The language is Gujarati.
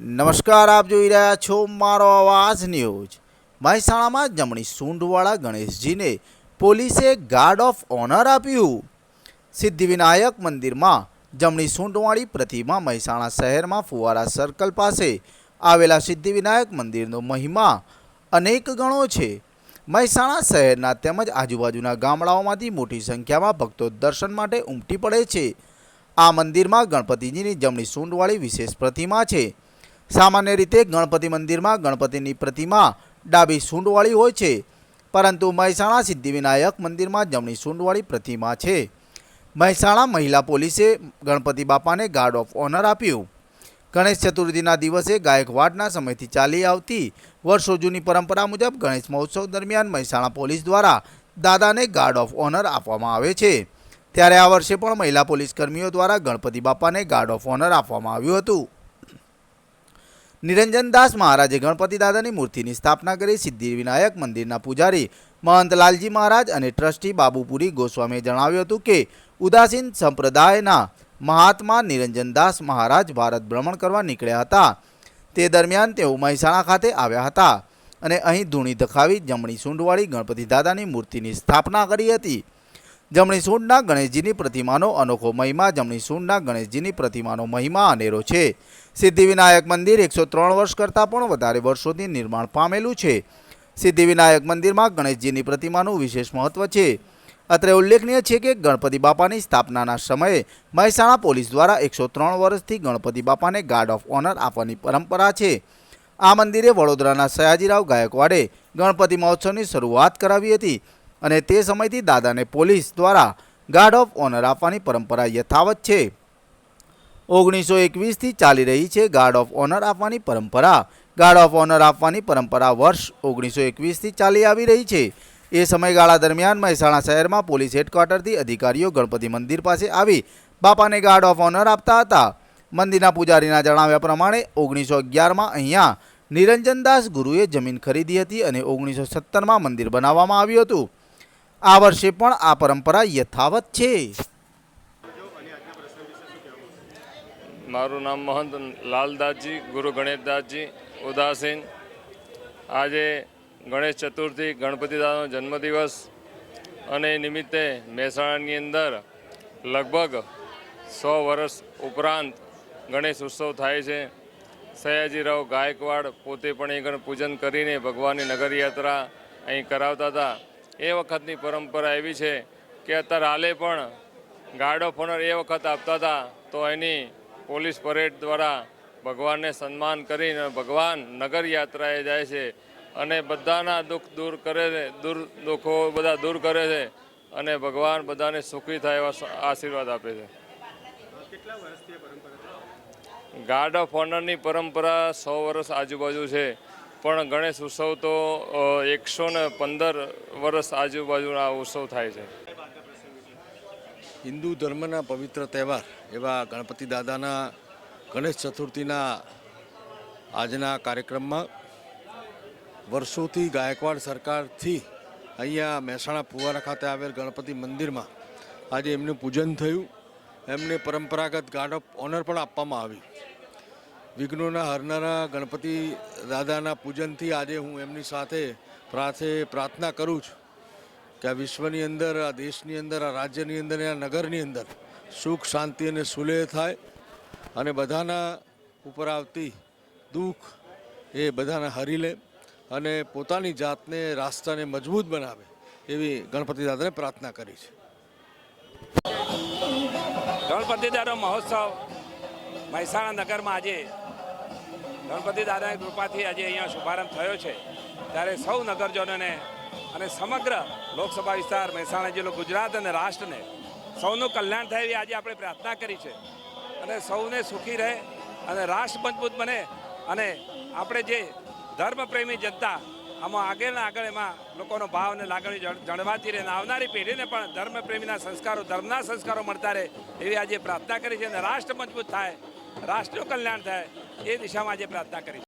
નમસ્કાર, આપ જોઈ રહ્યા છો મારો અવાજ ન્યૂઝ. મહેસાણામાં જમણી સૂંઢવાળા ગણેશજીને પોલીસે ગાર્ડ ઓફ ઓનર આપ્યું. સિદ્ધિવિનાયક મંદિરમાં જમણી સૂંઢવાળી પ્રતિમા મહેસાણા શહેરમાં ફુવારા સર્કલ પાસે આવેલા સિદ્ધિવિનાયક મંદિરનો મહિમા અનેક ગણો છે. મહેસાણા શહેરના તેમજ આજુબાજુના ગામડાઓમાંથી મોટી સંખ્યામાં ભક્તો દર્શન માટે ઉમટી પડે છે. આ મંદિરમાં ગણપતિજીની જમણી સૂંઢવાળી વિશેષ પ્રતિમા છે. સામાન્ય રીતે ગણપતિ મંદિરમાં ગણપતિની પ્રતિમા ડાબી સૂંઢવાળી હોય છે, પરંતુ મહેસાણા સિદ્ધિવિનાયક મંદિરમાં જમણી સૂંઢવાળી પ્રતિમા છે. મહેસાણા મહિલા પોલીસે ગણપતિ બાપાને ગાર્ડ ઓફ ઓનર આપ્યું. ગણેશ ચતુર્થીના દિવસે ગાયકવાડના સમયથી ચાલી આવતી વર્ષો જૂની પરંપરા મુજબ ગણેશ મહોત્સવ દરમિયાન મહેસાણા પોલીસ દ્વારા દાદાને ગાર્ડ ઓફ ઓનર આપવામાં આવે છે. ત્યારે આ વર્ષે પણ મહિલા પોલીસ કર્મીઓ દ્વારા ગણપતિ બાપાને ગાર્ડ ઓફ ઓનર આપવામાં આવ્યું હતું. નિરંજનદાસ મહારાજે ગણપતિ દાદાની મૂર્તિની સ્થાપના કરી સિદ્ધિવિનાયક મંદિરના પૂજારી મહંત લાલજી મહારાજ અને ટ્રસ્ટી બાબુપુરી ગોસ્વામીએ જણાવ્યું હતું કે, ઉદાસીન સંપ્રદાયના મહાત્મા નિરંજનદાસ મહારાજ ભારત ભ્રમણ કરવા નીકળ્યા હતા. તે દરમિયાન તેઓ મહેસાણા ખાતે આવ્યા હતા અને અહીં ધૂણી ધખાવી જમણી સૂંઢવાળી ગણપતિ દાદાની મૂર્તિની સ્થાપના કરી હતી. જમણી સૂંઢના ગણેશજીની પ્રતિમાનો અનોખો મહિમા, જમણી સૂંઢના ગણેશજીની પ્રતિમાનો મહિમા અનેરો છે. સિદ્ધિવિનાયક મંદિર એકસો ત્રણ વર્ષ કરતાં પણ વધારે વર્ષોથી નિર્માણ પામેલું છે. સિદ્ધિવિનાયક મંદિરમાં ગણેશજીની પ્રતિમાનું વિશેષ મહત્વ છે. અત્રે ઉલ્લેખનીય છે કે ગણપતિ બાપાની સ્થાપનાના સમયે મહેસાણા પોલીસ દ્વારા એકસો ત્રણ વર્ષથી ગણપતિ બાપાને ગાર્ડ ઓફ ઓનર આપવાની પરંપરા છે. આ મંદિરે વડોદરાના સયાજીરાવ ગાયકવાડે ગણપતિ મહોત્સવની શરૂઆત કરાવી હતી અને તે સમયથી દાદાને પોલીસ દ્વારા ગાર્ડ ઓફ ઓનર આપવાની પરંપરા યથાવત છે. ઓગણીસો એકવીસથી ચાલી રહી છે ગાર્ડ ઓફ ઓનર આપવાની પરંપરા. ગાર્ડ ઓફ ઓનર આપવાની પરંપરા વર્ષ ઓગણીસો એકવીસથી ચાલી આવી રહી છે. એ સમયગાળા દરમિયાન મહેસાણા શહેરમાં પોલીસ હેડક્વાર્ટરથી અધિકારીઓ ગણપતિ મંદિર પાસે આવી બાપાને ગાર્ડ ઓફ ઓનર આપતા હતા. મંદિરના પૂજારીના જણાવ્યા પ્રમાણે ઓગણીસો અગિયારમાં અહીંયા નિરંજનદાસ ગુરુએ જમીન ખરીદી હતી અને ઓગણીસો સત્તરમાં મંદિર બનાવવામાં આવ્યું હતું. આ વર્ષે પણ આ પરંપરા યથાવત છે. મારું નામ મહંત લાલદાસજી, ગુરુ ગણેશદાસજી, ઉદાસીન. આજે ગણેશ ચતુર્થી ગણપતિદાસનો જન્મદિવસ અને નિમિત્તે મહેસાણાની અંદર લગભગ સો વર્ષ ઉપરાંત ગણેશ ઉત્સવ થાય છે. સયાજીરાવ ગાયકવાડ પોતે પણ અહીં પૂજન કરીને ભગવાનની નગરયાત્રા અહીં કરાવતા હતા. એ વખતની પરંપરા એવી છે કે અત્યારે હાલે પણ ગાર્ડ ઓફ ઓનર એ વખત આપતા હતા, તો એની પોલીસ પરેડ દ્વારા ભગવાનને સન્માન કરીને ભગવાન નગર યાત્રાએ જાય છે અને બધાના દુઃખ દૂર કરે છે, દૂર દુઃખો બધા દૂર કરે છે અને ભગવાન બધાને સુખી થાય એવા આશીર્વાદ આપે છે. ગાર્ડ ઓફ ઓનરની પરંપરા સો વર્ષ આજુબાજુ છે, પણ ગણેશ ઉત્સવ તો એકસો ને પંદર વર્ષ આજુબાજુના ઉત્સવ થાય છે. હિન્દુ ધર્મના પવિત્ર તહેવાર એવા ગણપતિ દાદાના ગણેશ ચતુર્થીના આજના કાર્યક્રમમાં વર્ષોથી ગાયકવાડ સરકારથી અહીંયા મહેસાણા ફુવારા ખાતે આવેલ ગણપતિ મંદિરમાં આજે એમનું પૂજન થયું. એમને પરંપરાગત ગાર્ડ ઓફ ઓનર પણ આપવામાં આવી. વિઘ્નોના હરનારા ગણપતિ દાદાના પૂજનથી આજે હું એમની સાથે પ્રાર્થે પ્રાર્થના કરું છું. કે આ વિશ્વની અંદર, આ દેશની અંદર, આ રાજ્યની અંદર આ નગરની અંદર સુખ, શાંતિ અને સુલેહ થાય અને બધાના ઉપર આવતી દુઃખ એ બધાને હરી લે અને પોતાની જાતને, રાષ્ટ્રને મજબૂત બનાવે એવી ગણપતિ દાદાને પ્રાર્થના કરી છે. ગણપતિ દાદા મહોત્સવ મહેસાણા નગરમાં આજે ગણપતિ દાદાની કૃપાથી આજે અહીંયા શુભારંભ થયો છે. ત્યારે સૌ નગરજનોને અને સમગ્ર લોકસભા વિસ્તાર, મહેસાણા જિલ્લો, ગુજરાત અને રાષ્ટ્રને સૌનું કલ્યાણ થાય એવી આજે આપણે પ્રાર્થના કરી છે. અને સૌને સુખી રહે અને રાષ્ટ્ર મજબૂત બને અને આપણે જે ધર્મપ્રેમી જનતા આમાં આગળના આગળ એમાં લોકોનો ભાવ અને લાગણી જણવાતી રહે અને આવનારી પેઢીને પણ ધર્મપ્રેમીના સંસ્કારો, ધર્મના સંસ્કારો મળતા રહે એવી આજે પ્રાર્થના કરી છે અને રાષ્ટ્ર મજબૂત થાય, રાષ્ટ્રનું કલ્યાણ થાય એ દિશામાં આજે પ્રાર્થના કરી છે